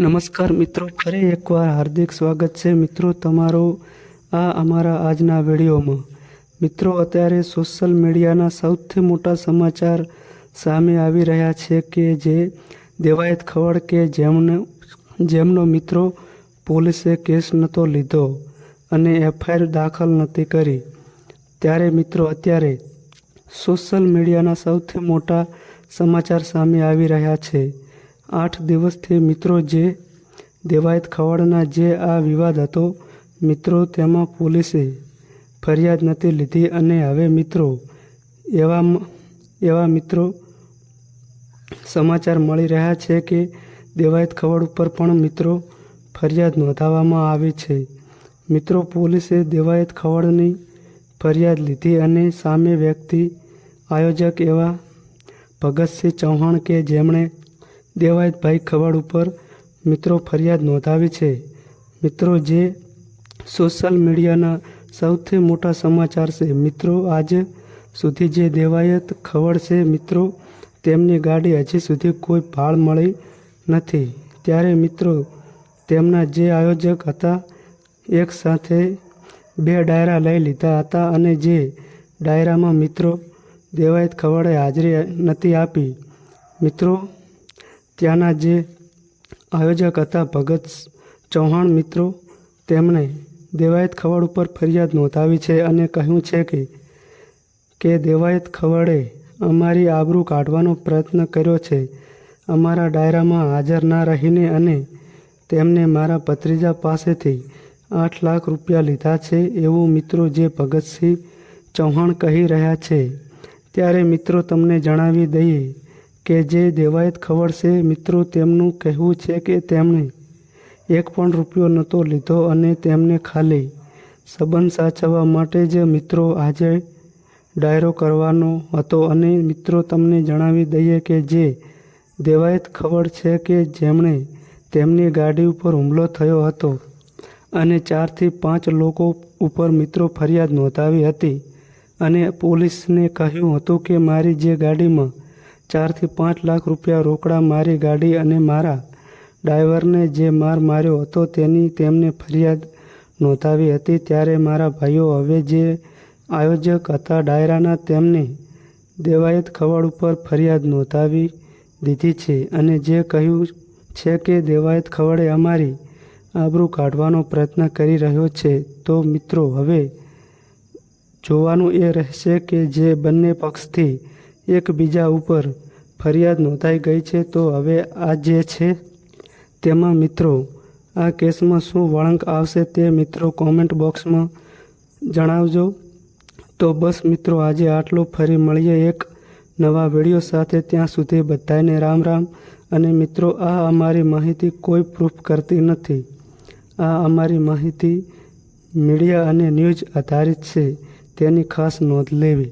નમસ્કાર મિત્રો, ફરી એકવાર હાર્દિક સ્વાગત છે. મિત્રો, તમારો આ અમારા આજના વિડીયોમાં. મિત્રો, અત્યારે સોશિયલ મીડિયાના સૌથી મોટા સમાચાર સામે આવી રહ્યા છે કે જે દેવાયત ખવડ કે જેમને, જેમનો મિત્રો પોલીસે કેસ નહોતો લીધો અને એફઆઈઆર દાખલ નહોતી કરી. ત્યારે મિત્રો, અત્યારે સોશિયલ મીડિયાના સૌથી મોટા સમાચાર સામે આવી રહ્યા છે. આઠ દિવસથી મિત્રો જે દેવાયત ખવડના જે આ વિવાદ હતો, મિત્રો તેમાં પોલીસે ફરિયાદ નથી લીધી અને હવે મિત્રો એવા એવા મિત્રો સમાચાર મળી રહ્યા છે કે દેવાયત ખવડ ઉપર પણ મિત્રો ફરિયાદ નોંધાવવામાં આવી છે. મિત્રો પોલીસે દેવાયત ખવડની ફરિયાદ લીધી અને સામે વ્યક્તિ આયોજક એવા ભગતસિંહ ચૌહાણ કે જેમણે દેવાયતભાઈ ખવડ ઉપર મિત્રો ફરિયાદ નોંધાવી છે. મિત્રો, જે સોશિયલ મીડિયાના સૌથી મોટા સમાચાર છે. મિત્રો, આજ સુધી જે દેવાયત ખવડ છે, મિત્રો, તેમની ગાડી હજી સુધી કોઈ ભાળ મળી નથી. ત્યારે મિત્રો, તેમના જે આયોજક હતા, એક સાથે બે ડાયરા લઈ લીધા હતા અને જે ડાયરામાં મિત્રો દેવાયત ખવડે હાજરી નથી આપી. મિત્રો ત્યાંના જે આયોજક હતા ભગત ચૌહાણ મિત્રો, તેમણે દેવાયત ખવડ ઉપર ફરિયાદ નોંધાવી છે અને કહ્યું છે કે કે દેવાયત ખવડે અમારી આબરૂ કાઢવાનો પ્રયત્ન કર્યો છે. અમારા ડાયરામાં હાજર ના રહીને અને તેમને મારા ભત્રીજા પાસેથી આઠ લાખ રૂપિયા લીધા છે એવું મિત્રો જે ભગતસિંહ ચૌહાણ કહી રહ્યા છે. ત્યારે મિત્રો તમને જણાવી દઈએ કે જે દેવાયત ખબર છે, મિત્રો, તેમનું કહેવું છે કે તેમણે એક પણ રૂપિયો નહોતો લીધો અને તેમને ખાલી સંબંધ સાચવવા માટે જ મિત્રો આજે ડાયરો કરવાનો હતો. અને મિત્રો, તમને જણાવી દઈએ કે જે દેવાયત ખબર છે કે જેમણે તેમની ગાડી ઉપર હુમલો થયો હતો અને ચારથી પાંચ લોકો ઉપર મિત્રો ફરિયાદ નોંધાવી હતી. અને પોલીસને કહ્યું હતું કે મારી જે ગાડીમાં ચારથી પાંચ લાખ રૂપિયા રોકડા મારી ગાડી અને મારા ડ્રાઈવરને જે માર માર્યો હતો તેની તેમને ફરિયાદ નોંધાવી હતી. ત્યારે મારા ભાઈઓ હવે જે આયોજક હતા ડાયરાના તેમને દેવાયત ખવડ ઉપર ફરિયાદ નોંધાવી દીધી છે અને જે કહ્યું છે કે દેવાયત ખવડે અમારી આબરૂ કાઢવાનો પ્રયત્ન કરી રહ્યો છે. તો મિત્રો, હવે જોવાનું એ રહેશે કે જે બંને પક્ષથી એકબીજા ઉપર ફરિયાદ નોંધાઈ ગઈ છે, તો હવે આ જે છે તેમાં મિત્રો, આ કેસમાં શું વળાંક આવશે તે મિત્રો કોમેન્ટ બોક્સમાં જણાવજો. તો બસ મિત્રો, આજે આટલું. ફરી મળીએ એક નવા વીડિયો સાથે. ત્યાં સુધી બધાને રામ રામ. અને મિત્રો, આ અમારી માહિતી કોઈ પ્રૂફ કરતી નથી. આ અમારી માહિતી મીડિયા અને ન્યૂઝ આધારિત છે. તેની ખાસ નોંધ લેવી.